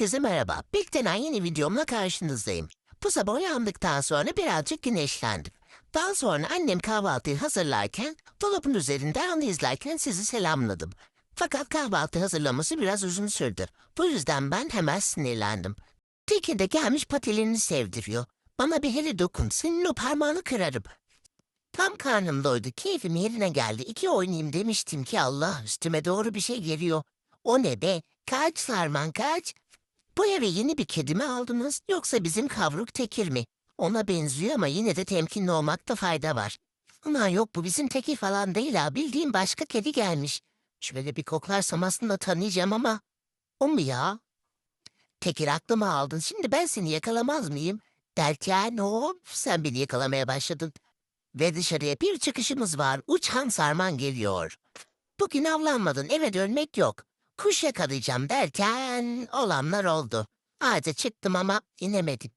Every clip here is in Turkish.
Herkese merhaba. Big'den yeni videomla karşınızdayım. Bu sabah uyandıktan sonra birazcık güneşlendim. Daha sonra annem kahvaltıyı hazırlarken dolabın üzerinde anı izlerken sizi selamladım. Fakat kahvaltı hazırlaması biraz uzun sürdü. Bu yüzden ben hemen sinirlendim. Teki de gelmiş patilerini sevdiriyor. Bana bir hele dokun, senin o parmağını kırarım. Tam karnım doydu, keyfim yerine geldi. İki oynayayım demiştim ki Allah üstüme doğru bir şey geliyor. O ne be? Kaç Sarman kaç? Bu eve yeni bir kedi mi aldınız yoksa bizim kavruk tekir mi? Ona benziyor ama yine de temkinli olmakta fayda var. Ulan yok bu bizim tekir falan değil ha bildiğim başka kedi gelmiş. Şöyle bir koklarsam aslında tanıyacağım ama... O mu ya? Tekir aklıma aldın şimdi ben seni yakalamaz mıyım? Derken hop sen beni yakalamaya başladın. Ve dışarıya bir çıkışımız var uçan sarman geliyor. Bugün avlanmadın eve dönmek yok. Kuş yakalayacağım derken olanlar oldu. Ağaca çıktım ama inemedim.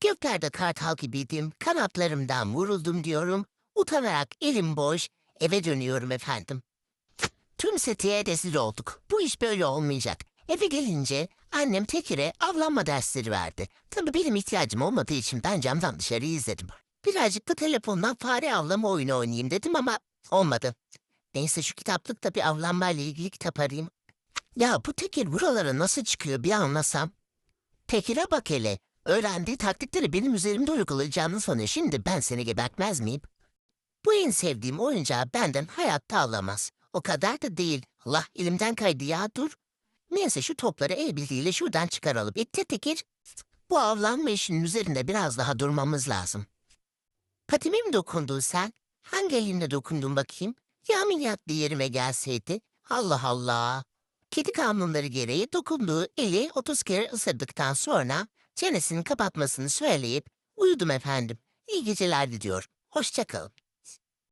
Göklerde kartal gibiydim, kanatlarımdan vuruldum diyorum. Utanarak elim boş, eve dönüyorum efendim. Tüm setiye rezil olduk. Bu iş böyle olmayacak. Eve gelince annem Tekir'e avlanma dersleri verdi. Tabii benim ihtiyacım olmadığı için ben camdan dışarı izledim. Birazcık da telefondan fare avlama oyunu oynayayım dedim ama olmadı. Neyse şu kitaplıkta bir avlanmayla ilgili kitap arayayım. Ya bu Tekir buralara nasıl çıkıyor bir anlasam. Tekir'e bak hele. Öğrendiği taktikleri benim üzerimde uygulayacağını sanıyor. Şimdi ben seni gebertmez miyim? Bu en sevdiğim oyuncağı benden hayatta alamaz. O kadar da değil. Allah elimden kaydı ya dur. Neyse şu topları el birliğiyle şuradan çıkaralım. İtti Tekir. Bu avlanma işinin üzerinde biraz daha durmamız lazım. Patime mi dokundun sen? Hangi elinle dokundun bakayım? Ya ameliyatlı yerime gelseydi? Allah Allah. Kedi kanunları gereği dokunduğu eli 30 kere ısırdıktan sonra çenesini kapatmasını söyleyip uyudum efendim. İyi geceler diliyor. Hoşçakalın.